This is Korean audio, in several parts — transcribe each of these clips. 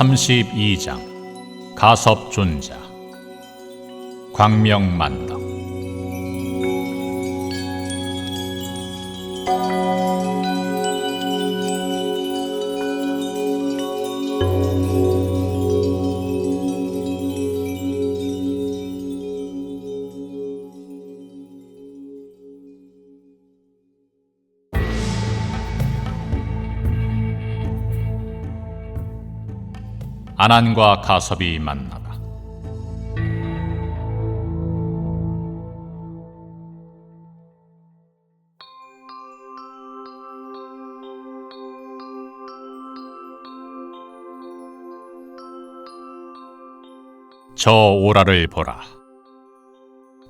32장 가섭존자 광명만덕 아난과 가섭이 만나다. 저 오라를 보라.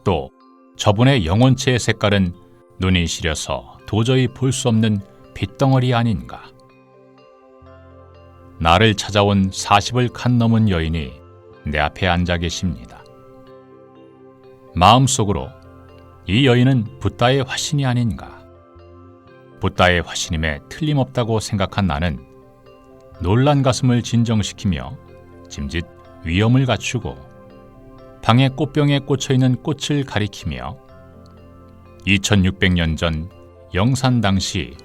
또 저분의 영혼체의 색깔은 눈이 시려서 도저히 볼 수 없는 빗덩어리 아닌가. 나를 찾아온 40을 칸 넘은 여인이 내 앞에 앉아 계십니다. 마음속으로 이 여인은 붓다의 화신이 아닌가. 붓다의 화신임에 틀림없다고 생각한 나는 놀란 가슴을 진정시키며 짐짓 위엄을 갖추고 방의 꽃병에 꽂혀 있는 꽃을 가리키며 2600년 전 영산 당시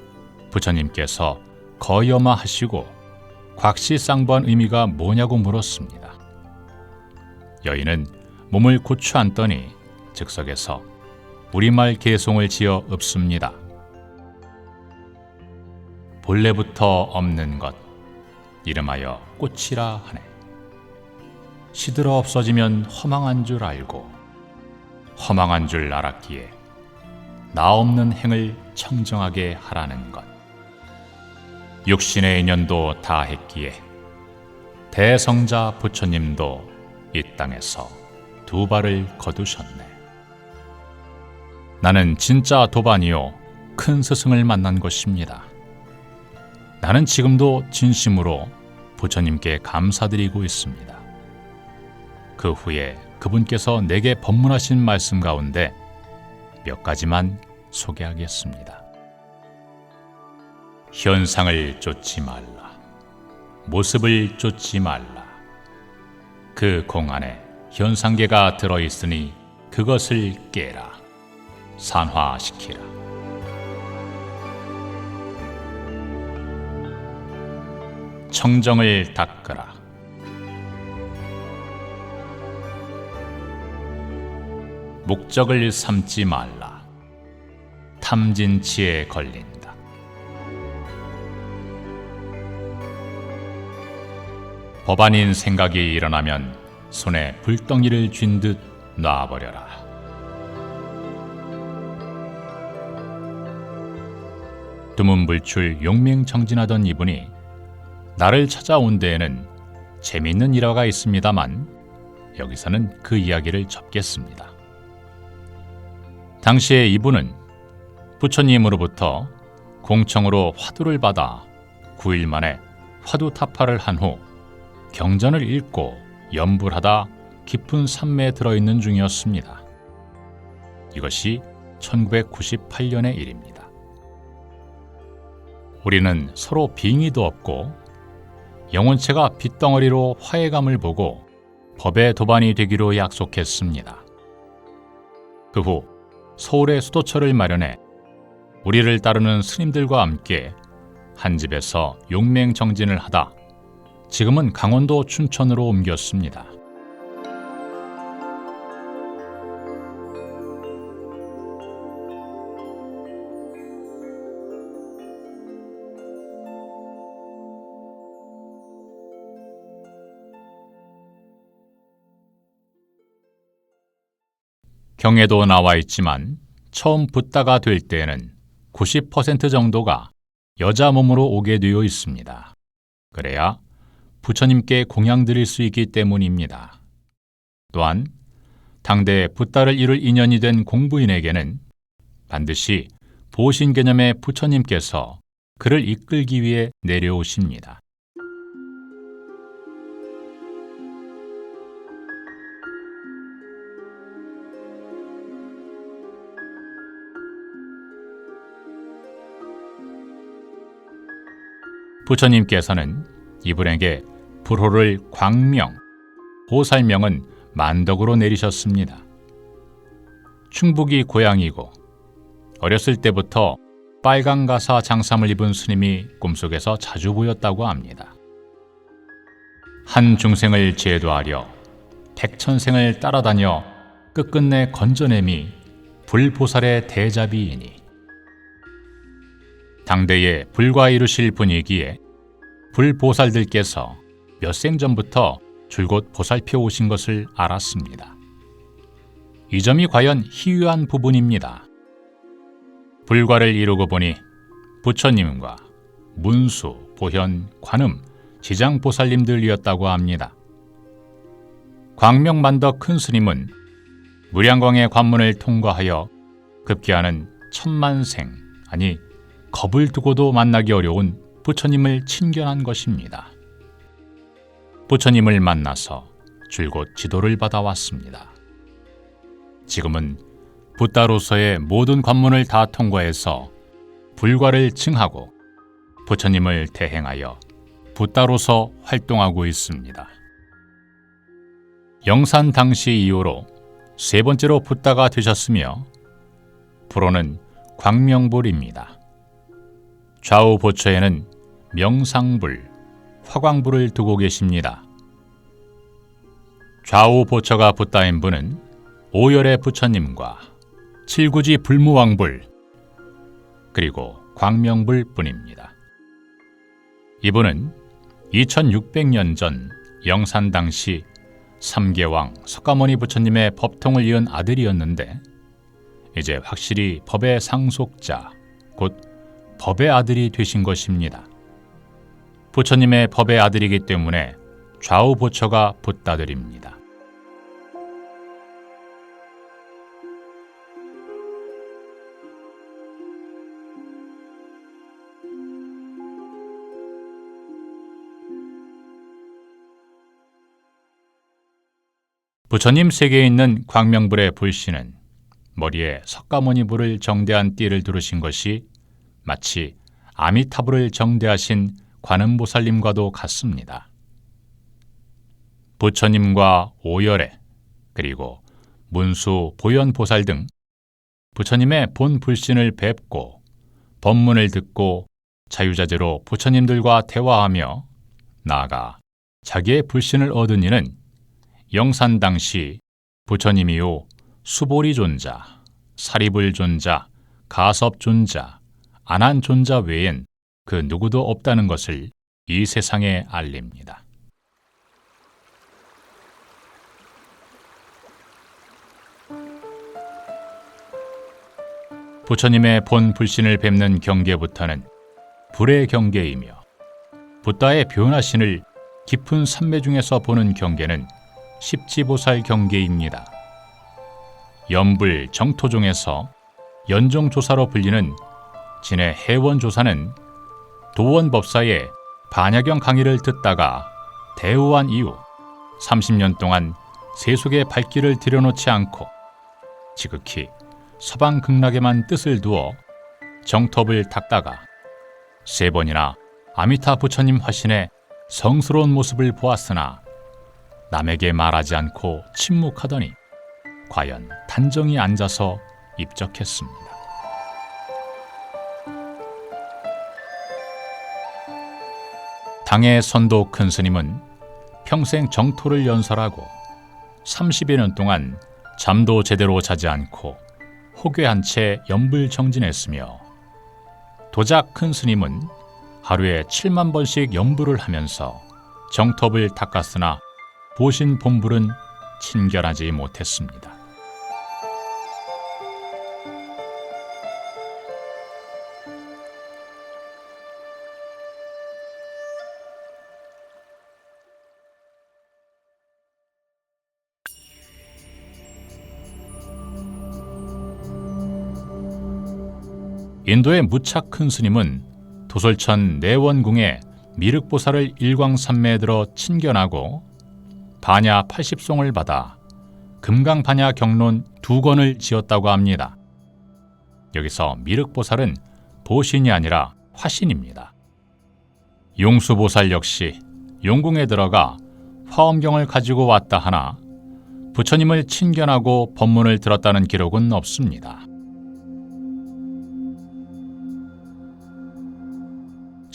부처님께서 거여마 하시고 곽시쌍부한 의미가 뭐냐고 물었습니다. 여인은 몸을 고추 앉더니 즉석에서 우리말 개송을 지어 읊습니다. 본래부터 없는 것 이름하여 꽃이라 하네. 시들어 없어지면 허망한 줄 알고 허망한 줄 알았기에 나 없는 행을 청정하게 하라는 것. 육신의 인연도 다 했기에 대성자 부처님도 이 땅에서 두 발을 거두셨네. 나는 진짜 도반이요 큰 스승을 만난 것입니다. 나는 지금도 진심으로 부처님께 감사드리고 있습니다. 그 후에 그분께서 내게 법문하신 말씀 가운데 몇 가지만 소개하겠습니다. 현상을 쫓지 말라. 모습을 쫓지 말라. 그 공 안에 현상계가 들어 있으니 그것을 깨라. 산화시키라. 청정을 닦으라. 목적을 삼지 말라. 탐진치에 걸린다. 법안인 생각이 일어나면 손에 불덩이를 쥔 듯 놔버려라. 두문불출 용맹정진하던 이분이 나를 찾아온 데에는 재미있는 일화가 있습니다만 여기서는 그 이야기를 접겠습니다. 당시에 이분은 부처님으로부터 공청으로 화두를 받아 9일 만에 화두 타파를 한 후 경전을 읽고 염불하다 깊은 산매에 들어있는 중이었습니다. 이것이 1998년의 일입니다. 우리는 서로 빙의도 없고 영혼체가 빗덩어리로 화해감을 보고 법의 도반이 되기로 약속했습니다. 그 후 서울의 수도처를 마련해 우리를 따르는 스님들과 함께 한 집에서 용맹정진을 하다 지금은 강원도 춘천으로 옮겼습니다. 경에도 나와 있지만 처음 붓다가 될 때에는 90% 정도가 여자 몸으로 오게 되어 있습니다. 그래야 부처님께 공양 드릴 수 있기 때문입니다. 또한 당대 붓다를 이룰 인연이 된 공부인에게는 반드시 보신 개념의 부처님께서 그를 이끌기 위해 내려오십니다. 부처님께서는 이분에게 불호를 광명, 보살명은 만덕으로 내리셨습니다. 충북이 고향이고 어렸을 때부터 빨강 가사 장삼을 입은 스님이 꿈속에서 자주 보였다고 합니다. 한 중생을 제도하려 백천생을 따라다녀 끝끝내 건져냄이 불보살의 대자비이니 당대에 불과 이루실 분이기에 불보살들께서 몇 생 전부터 줄곧 보살펴 오신 것을 알았습니다. 이 점이 과연 희유한 부분입니다. 불과를 이루고 보니 부처님과 문수, 보현, 관음, 지장 보살님들이었다고 합니다. 광명만덕 큰 스님은 무량광의 관문을 통과하여 급기야는 천만생, 아니 겁을 두고도 만나기 어려운 부처님을 친견한 것입니다. 부처님을 만나서 줄곧 지도를 받아왔습니다. 지금은 부따로서의 모든 관문을 다 통과해서 불과를 증하고 부처님을 대행하여 부따로서 활동하고 있습니다. 영산 당시 이후로 세 번째로 부따가 되셨으며 불호는 광명불입니다. 좌우 보처에는 명상불, 화광불을 두고 계십니다. 좌우 보처가 부따인 분은 오열의 부처님과 칠구지 불무왕불 그리고 광명불 뿐입니다. 이분은 2600년 전 영산 당시 삼계왕 석가모니 부처님의 법통을 이은 아들이었는데 이제 확실히 법의 상속자 곧 법의 아들이 되신 것입니다. 부처님의 법의 아들이기 때문에 좌우 보처가 붓다들입니다. 부처님 세계에 있는 광명불의 불씨는 머리에 석가모니 불을 정대한 띠를 두르신 것이 마치 아미타불을 정대하신 관음보살님과도 같습니다. 부처님과 오열애 그리고 문수 보현보살 등 부처님의 본 불신을 뵙고 법문을 듣고 자유자재로 부처님들과 대화하며 나아가 자기의 불신을 얻은 이는 영산 당시 부처님이요 수보리 존자, 사리불 존자, 가섭 존자, 안한 존자 외엔 그 누구도 없다는 것을 이 세상에 알립니다. 부처님의 본 불신을 뵙는 경계부터는 불의 경계이며 부다의 변화신을 깊은 산매 중에서 보는 경계는 십지보살 경계입니다. 연불 정토종에서 연종조사로 불리는 진해 해원조사는 도원 법사의 반야경 강의를 듣다가 대우한 이후 30년 동안 세속의 발길을 들여놓지 않고 지극히 서방 극락에만 뜻을 두어 정톱을 닦다가 세 번이나 아미타 부처님 화신의 성스러운 모습을 보았으나 남에게 말하지 않고 침묵하더니 과연 단정히 앉아서 입적했습니다. 당의 선도 큰 스님은 평생 정토를 연설하고 30여 년 동안 잠도 제대로 자지 않고 호괴한 채 연불 정진했으며 도작 큰 스님은 하루에 7만 번씩 연불을 하면서 정톱을 닦았으나 보신 본불은 친결하지 못했습니다. 인도의 무착 큰 스님은 도솔천 내원궁에 미륵보살을 일광산매에 들어 친견하고 반야 80송을 받아 금강반야 경론 두 권을 지었다고 합니다. 여기서 미륵보살은 보신이 아니라 화신입니다. 용수보살 역시 용궁에 들어가 화엄경을 가지고 왔다 하나 부처님을 친견하고 법문을 들었다는 기록은 없습니다.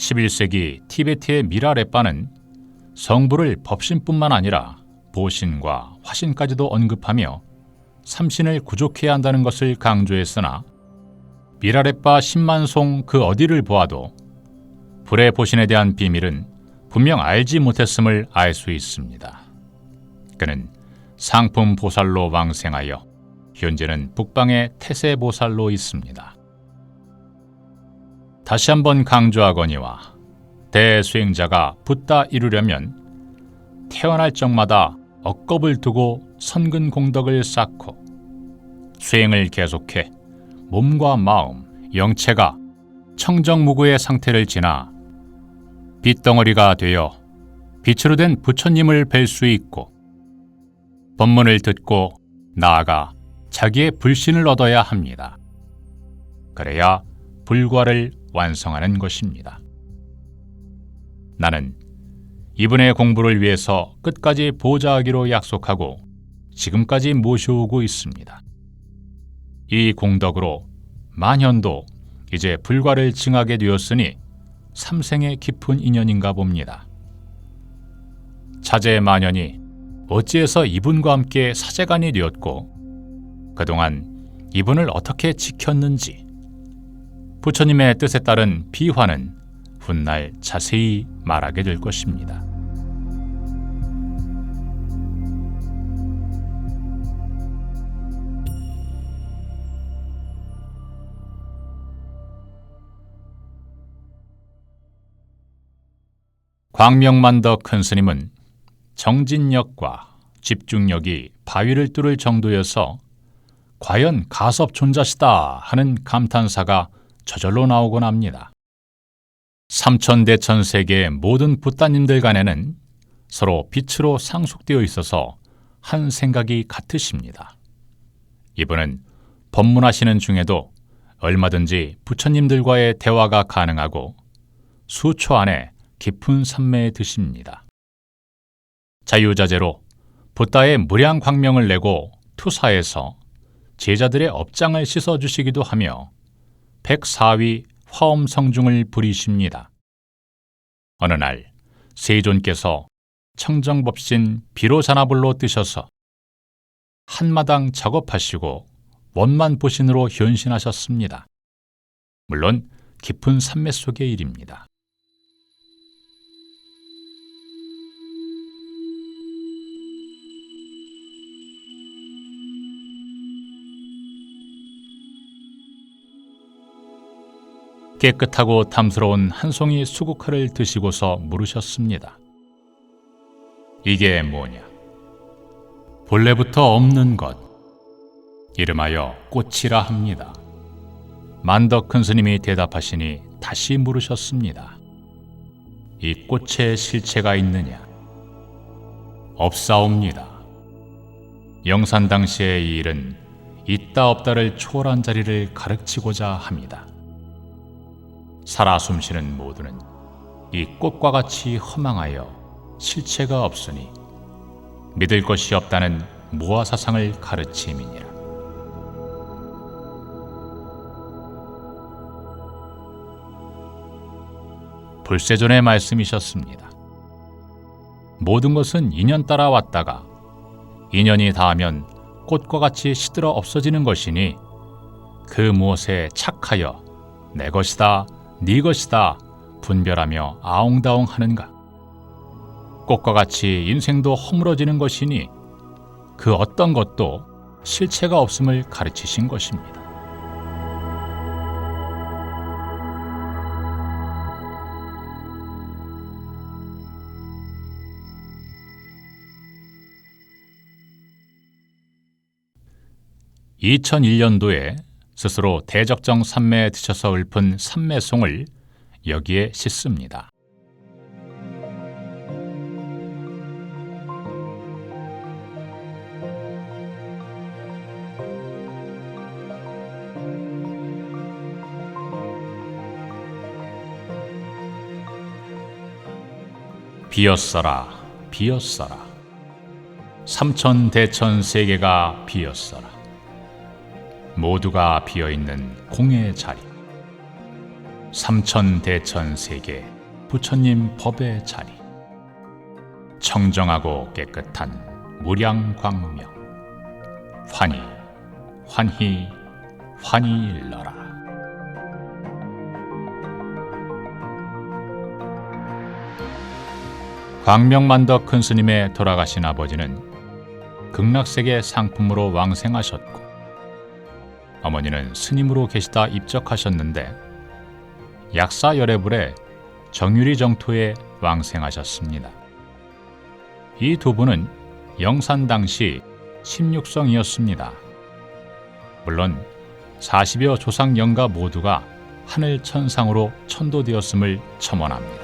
11세기 티베트의 미라레빠는 성부를 법신뿐만 아니라 보신과 화신까지도 언급하며 삼신을 구족해야 한다는 것을 강조했으나 미라레빠 10만송 그 어디를 보아도 불의 보신에 대한 비밀은 분명 알지 못했음을 알 수 있습니다. 그는 상품 보살로 왕생하여 현재는 북방의 태세 보살로 있습니다. 다시 한번 강조하거니와 대수행자가 붙다 이루려면 태어날 적마다 억겁을 두고 선근 공덕을 쌓고 수행을 계속해 몸과 마음, 영체가 청정무구의 상태를 지나 빛덩어리가 되어 빛으로 된 부처님을 뵐 수 있고 법문을 듣고 나아가 자기의 불신을 얻어야 합니다. 그래야 불과를 완성하는 것입니다. 나는 이분의 공부를 위해서 끝까지 보좌하기로 약속하고 지금까지 모셔오고 있습니다. 이 공덕으로 만현도 이제 불과를 징하게 되었으니 삼생의 깊은 인연인가 봅니다. 차제 만연이 어찌해서 이분과 함께 사제간이 되었고 그동안 이분을 어떻게 지켰는지 부처님의 뜻에 따른 비화는 훗날 자세히 말하게 될 것입니다. 광명만더 큰 스님은 정진력과 집중력이 바위를 뚫을 정도여서 과연 가섭존자시다 하는 감탄사가 저절로 나오곤 합니다. 삼천대천 세계의 모든 부따님들 간에는 서로 빛으로 상속되어 있어서 한 생각이 같으십니다. 이분은 법문하시는 중에도 얼마든지 부처님들과의 대화가 가능하고 수초 안에 깊은 산매에 드십니다. 자유자재로 부다의 무량 광명을 내고 투사해서 제자들의 업장을 씻어주시기도 하며 104위 화엄 성중을 부리십니다. 어느 날 세존께서 청정법신 비로자나불로 뜨셔서 한마당 작업하시고 원만 보신으로 현신하셨습니다. 물론 깊은 산매 속의 일입니다. 깨끗하고 탐스러운 한 송이 수국화를 드시고서 물으셨습니다. 이게 뭐냐? 본래부터 없는 것, 이름하여 꽃이라 합니다. 만덕 큰 스님이 대답하시니 다시 물으셨습니다. 이 꽃에 실체가 있느냐? 없사옵니다. 영산 당시의 이 일은 있다 없다를 초월한 자리를 가르치고자 합니다. 살아 숨쉬는 모두는 이 꽃과 같이 허망하여 실체가 없으니 믿을 것이 없다는 무아사상을 가르침이니라. 불세존의 말씀이셨습니다. 모든 것은 인연 따라 왔다가 인연이 닿으면 꽃과 같이 시들어 없어지는 것이니 그 무엇에 착하여 내 것이다 네 것이다 분별하며 아웅다웅 하는가? 꽃과 같이 인생도 허물어지는 것이니 그 어떤 것도 실체가 없음을 가르치신 것입니다. (2001년도에) 스스로 대적정 산매에 드셔서 읊은 산매송을 여기에 싣습니다. 비었어라 비었어라 삼천 대천 세계가 비었어라 모두가 비어있는 공의 자리. 삼천 대천 세계 부처님 법의 자리. 청정하고 깨끗한 무량광명. 환희 환희 환희 일러라. 광명만덕 큰 스님의 돌아가신 아버지는 극락세계 상품으로 왕생하셨고 어머니는 스님으로 계시다 입적하셨는데 약사 열애불에 정유리 정토에 왕생하셨습니다. 이 두 분은 영산 당시 16성이었습니다. 물론 40여 조상 영가 모두가 하늘 천상으로 천도되었음을 첨언합니다.